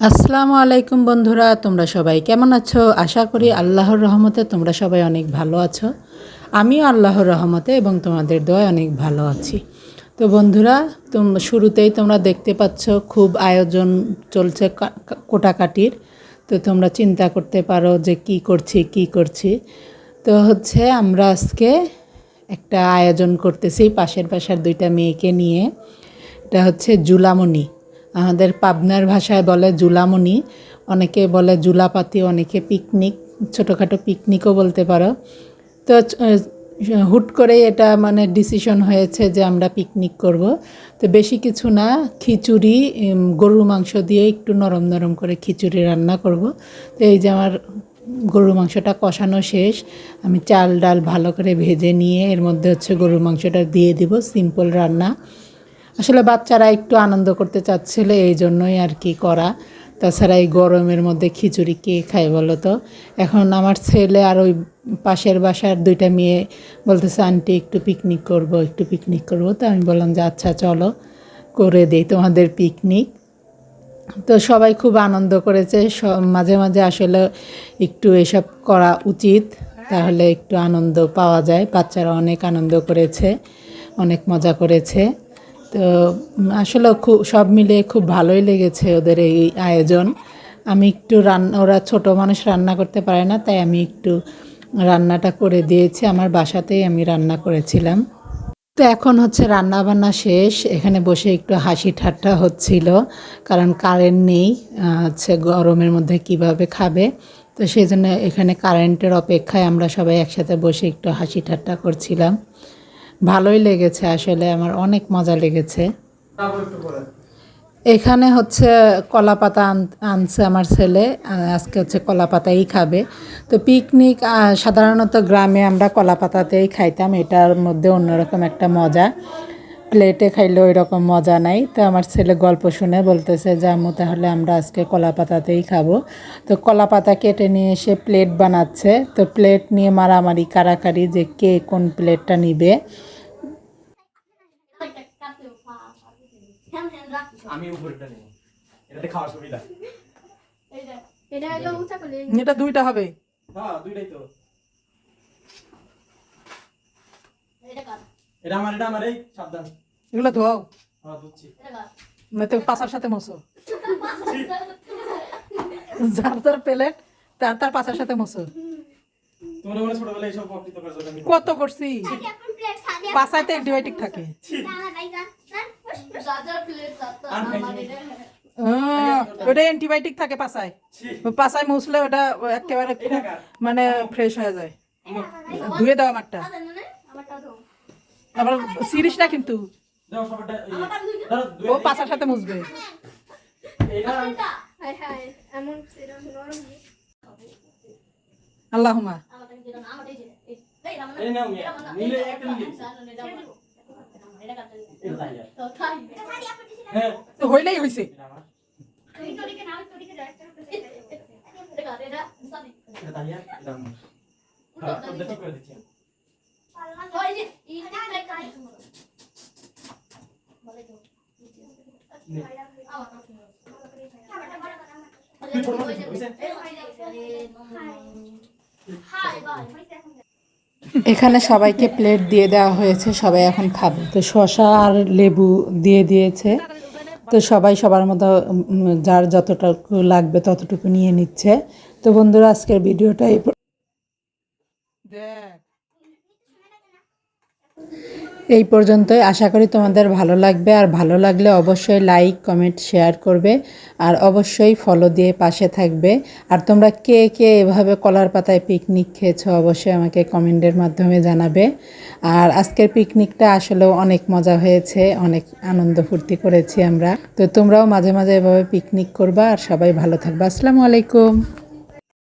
আসসালামু আলাইকুম বন্ধুরা, তোমরা সবাই কেমন আছো? আশা করি আল্লাহর রহমতে তোমরা সবাই অনেক ভালো আছো। আমিও আল্লাহর রহমতে এবং তোমাদের দোয়ায় অনেক ভালো আছি। তো বন্ধুরা, তোম, শুরুতেই তোমরা দেখতে পাচ্ছ, খুব আয়োজন চলছে কোটাকাটির। তো তোমরা চিন্তা করতে পারো যে কি করছি কি করছি। তো হচ্ছে আমরা আজকে একটা আয়োজন করতেছি পাশের পাশের দুইটা মেয়েকে নিয়ে। এটা হচ্ছে জুলামণি। আমাদের পাবনার ভাষায় বলে জুলামণি অনেকে বলে জুলাপাতি, অনেকে পিকনিক, ছোটোখাটো পিকনিকও বলতে পারো। তো হুট করেই এটা মানে ডিসিশন হয়েছে যে আমরা পিকনিক করব। তো বেশি কিছু না, খিচুড়ি গরুর মাংস দিয়ে একটু নরম নরম করে খিচুড়ি রান্না করব। তো এই যে আমার গরুর মাংসটা কষানো শেষ, আমি চাল ডাল ভালো করে ভেজে নিয়ে এর মধ্যে হচ্ছে গরুর মাংসটা দিয়ে দিব সিম্পল রান্না। আসলে বাচ্চারা একটু আনন্দ করতে চাচ্ছিল এই জন্যই আর কি করা। তাছাড়া এই গরমের মধ্যে খিচুড়ি কে খায় বলো তো? এখন আমার ছেলে আর ওই পাশের বাসার দুইটা মেয়ে বলতেছে, আন্টি, একটু পিকনিক করব, একটু পিকনিক করব। তো আমি বললাম যে আচ্ছা চলো, করে দেই তোমাদের পিকনিক তো সবাই খুব আনন্দ করেছে। মাঝে মাঝে আসলে একটু এসব করা উচিত, তাহলে একটু আনন্দ পাওয়া যায়। বাচ্চারা অনেক আনন্দ করেছে, অনেক মজা করেছে। তো আসলে খুব সব মিলিয়ে খুব ভালোই লেগেছে ওদের এই আয়োজন। আমি একটু রান্না ওরা ছোট মানুষ রান্না করতে পারে না, তাই আমি একটু রান্নাটা করে দিয়েছি। আমার বাসাতেই আমি রান্না করেছিলাম। তো এখন হচ্ছে রান্না বান্না শেষ। এখানে বসে একটু হাসি ঠাট্টা হচ্ছিল, কারণ কারেন্ট নেই হচ্ছে গরমের মধ্যে কীভাবে খাবে। তো সেই জন্য এখানে কারেন্টের অপেক্ষায় আমরা সবাই একসাথে বসে একটু হাসি ঠাট্টা করছিলাম। ভালোই লেগেছে আসলে আমার অনেক মজা লেগেছে। এখানে হচ্ছে কলা পাতা আনছে আমার ছেলে আজকে হচ্ছে কলা পাতাই খাবে। তো পিকনিক সাধারণত গ্রামে আমরা কলা পাতাতেই খাইতাম এটার মধ্যে অন্যরকম একটা মজা। প্লেটে খাইলে ওই রকম মজা নাই। তো আমার ছেলে গল্প শুনে বলতেছে যে আম্মু তাহলে আমরা আজকে কলা পাতাতেই খাব। তো কলা পাতা কেটে নিয়ে এসে প্লেট বানাচ্ছে। তো প্লেট নিয়ে মারামারি কারাকারি যে কে কোন প্লেটটা নিবে। এটা দুইটা হবে। হ্যাঁ দুইটাই তো। এটা এটা আমার এটা আমার এই সাবধান। এগুলো ধোয়াও। হ্যাঁ দুচ্ছি নয়তো পাশার সাথে মশো যার তার প্লেট তার তার পাশার সাথে মশো তোমরা মনে ছোটবেলায় এইসব পকৃত করেছ কত করছি? পাশাইতে অ্যান্টিবায়োটিক থাকে। ওটা অ্যান্টিবায়োটিক থাকে পাশায়। পাশায় মুছলে ওটা একেবারে খুব মানে ফ্রেশ হয়ে যায়। ধুয়ে দাও আমারটা। আবার সিরিজ না কিন্তু। ও পাশার সাথে মুছবে। এটা হাই হাই এমন সেরকম নরম আল্লাহুমা হ্যাঁ। হইলেই হইছে। এটা এখানে সবাইকে প্লেট দিয়ে দেওয়া হয়েছে সবাই এখন খাবে। তো শশা আর লেবু দিয়ে দিয়েছে। তো সবাই সবার মতো উম, যার যতটুকু লাগবে ততটুকু নিয়ে নিচ্ছে। তো বন্ধুরা আজকের ভিডিওটা এই এই পর্যন্তই। আশা করি তোমাদের ভালো লাগবে। আর ভালো লাগলে অবশ্যই লাইক কমেন্ট শেয়ার করবে। আর অবশ্যই ফলো দিয়ে পাশে থাকবে। আর তোমরা কে কে এভাবে কলার পাতায় পিকনিক খেয়েছো অবশ্যই আমাকে কমেন্টের মাধ্যমে জানাবে। আর আজকের পিকনিকটা আসলেও অনেক মজা হয়েছে। অনেক আনন্দ ফুর্তি করেছি আমরা। তো তোমরাও মাঝে মাঝে এভাবে পিকনিক করবা। আর সবাই ভালো থাকবা। আসসালামু আলাইকুম।